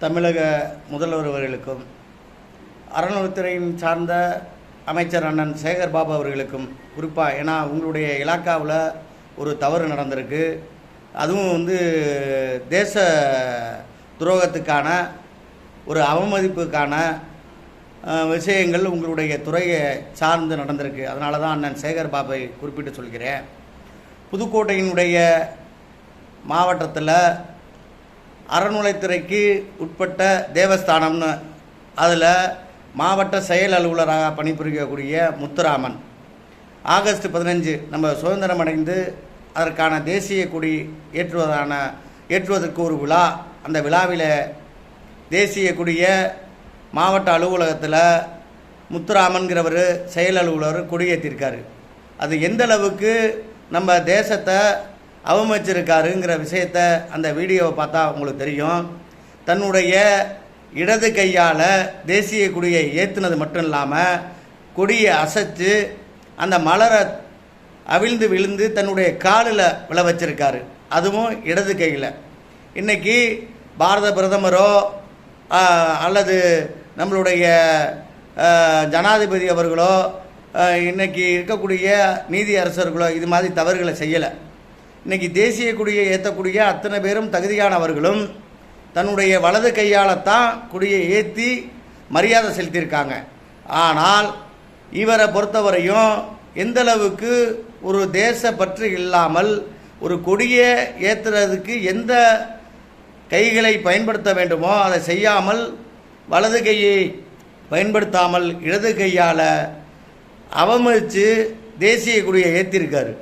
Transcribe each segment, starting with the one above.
தமிழக முதல்வர் அவர்களுக்கும் அறநிலைத்துறையின் சார்ந்த அமைச்சர் அண்ணன் சேகர் பாபு அவர்களுக்கும் குறிப்பாக ஏன்னா உங்களுடைய இலாக்காவில் ஒரு தவறு நடந்திருக்கு. அதுவும் வந்து தேச துரோகத்துக்கான ஒரு அவமதிப்புக்கான விஷயங்கள் உங்களுடைய துறையை சார்ந்து நடந்திருக்கு. அதனால தான் அண்ணன் சேகர் பாபை குறிப்பிட்டு சொல்கிறேன். புதுக்கோட்டையினுடைய மாவட்டத்தில் அறநிலைத்துறைக்கு உட்பட்ட தேவஸ்தானம்னு அதில் மாவட்ட செயல் அலுவலராக பணிபுரியக்கூடிய முத்துராமன். ஆகஸ்ட் பதினஞ்சு நம்ம சுதந்திரம் அடைந்து அதற்கான தேசிய கொடி ஏற்றுவதான ஏற்றுவதற்கு ஒரு விழா. அந்த விழாவில் தேசிய கொடியை மாவட்ட அலுவலகத்தில் முத்துராமன்கிறவர் செயல் அலுவலர் கொடியேற்றிருக்காரு அது எந்த அளவுக்கு நம்ம தேசத்தை அவமதிச்சிருக்காருங்கிற விஷயத்த அந்த வீடியோவை பார்த்தா உங்களுக்கு தெரியும். தன்னுடைய இடது கையால் தேசிய கொடியை ஏற்றுனது மட்டும் இல்லாமல் கொடியை அசைச்சு அந்த மலரை அவிழ்ந்து விழுந்து தன்னுடைய காலில் விழ வச்சிருக்காரு. அதுவும் இடது கையில். இன்றைக்கி பாரத பிரதமரோ அல்லது நம்மளுடைய ஜனாதிபதி அவர்களோ இன்றைக்கி இருக்கக்கூடிய நீதி அரசர்களோ இது மாதிரி தவறுகளை செய்யலை. இன்றைக்கி தேசிய கொடியை ஏற்றக்கூடிய அத்தனை பேரும் தகுதியானவர்களும் தன்னுடைய வலது கையால்தான் கொடியை ஏற்றி மரியாதை செலுத்தியிருக்காங்க. ஆனால் இவரை பொறுத்தவரையும் எந்தளவுக்கு ஒரு தேச பற்று இல்லாமல் ஒரு கொடியை ஏற்றுறதுக்கு எந்த கைகளை பயன்படுத்த வேண்டுமோ அதை செய்யாமல் வலது கையை பயன்படுத்தாமல் இடது கையால் அவமதித்து தேசிய கொடியை ஏற்றிருக்காரு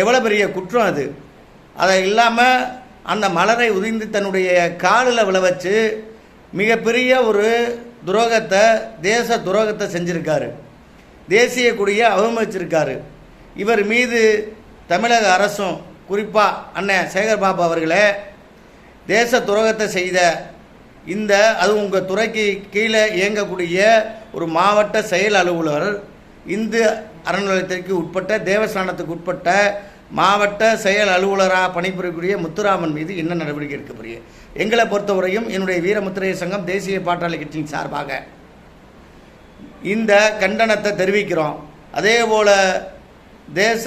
எவ்வளோ பெரிய குற்றம் அது? அதை இல்லாமல் அந்த மலரை உதிர்ந்து தன்னுடைய காலில் விழ வச்சு மிகப்பெரிய ஒரு துரோகத்தை தேச துரோகத்தை செஞ்சுருக்காரு. தேசிய கொடியை அவமதிச்சிருக்காரு. இவர் மீது தமிழக அரசும் குறிப்பாக அண்ணன் சேகர் பாபு அவர்களே தேச துரோகத்தை செய்த இந்த அது உங்கள் துறைக்கு கீழே இயங்கக்கூடிய ஒரு மாவட்ட செயல் அலுவலர் இந்து அறநிலையத்திற்கு உட்பட்ட தேவஸ்தானத்துக்கு உட்பட்ட மாவட்ட செயல் அலுவலராக பணிபுரியக்கூடிய முத்துராமன் மீது என்ன நடவடிக்கை எடுக்கப்படுகிறது எங்களை பொறுத்தவரையும் என்னுடைய வீரமுத்திரைய சங்கம் தேசிய பாட்டாளி கட்சியின் சார்பாக இந்த கண்டனத்தை தெரிவிக்கிறோம். அதே போல் தேச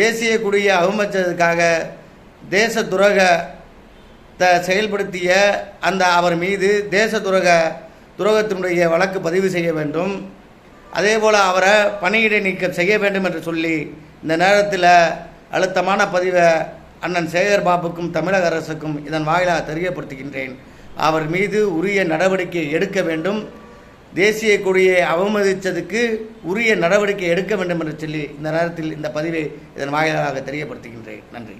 தேசிய கொடியை அவமதிச்சதுக்காக தேச துரகத்தை செயல்படுத்திய அந்த அவர் மீது தேச துரக துரோகத்தினுடைய வழக்கு பதிவு செய்ய வேண்டும். அதே போல் அவரை பணியிடை நீக்கம் செய்ய வேண்டும் என்று சொல்லி இந்த நேரத்தில் அழுத்தமான பதிவை அண்ணன் சேகர் பாபுக்கும் தமிழக அரசுக்கும் இதன் வாயிலாக தெரியப்படுத்துகின்றேன். அவர் மீது உரிய நடவடிக்கை எடுக்க வேண்டும். தேசிய கொடியை அவமதித்ததுக்கு உரிய நடவடிக்கை எடுக்க வேண்டும் என்று சொல்லி இந்த நேரத்தில் இந்த பதிவை இதன் வாயிலாக தெரியப்படுத்துகின்றேன். நன்றி.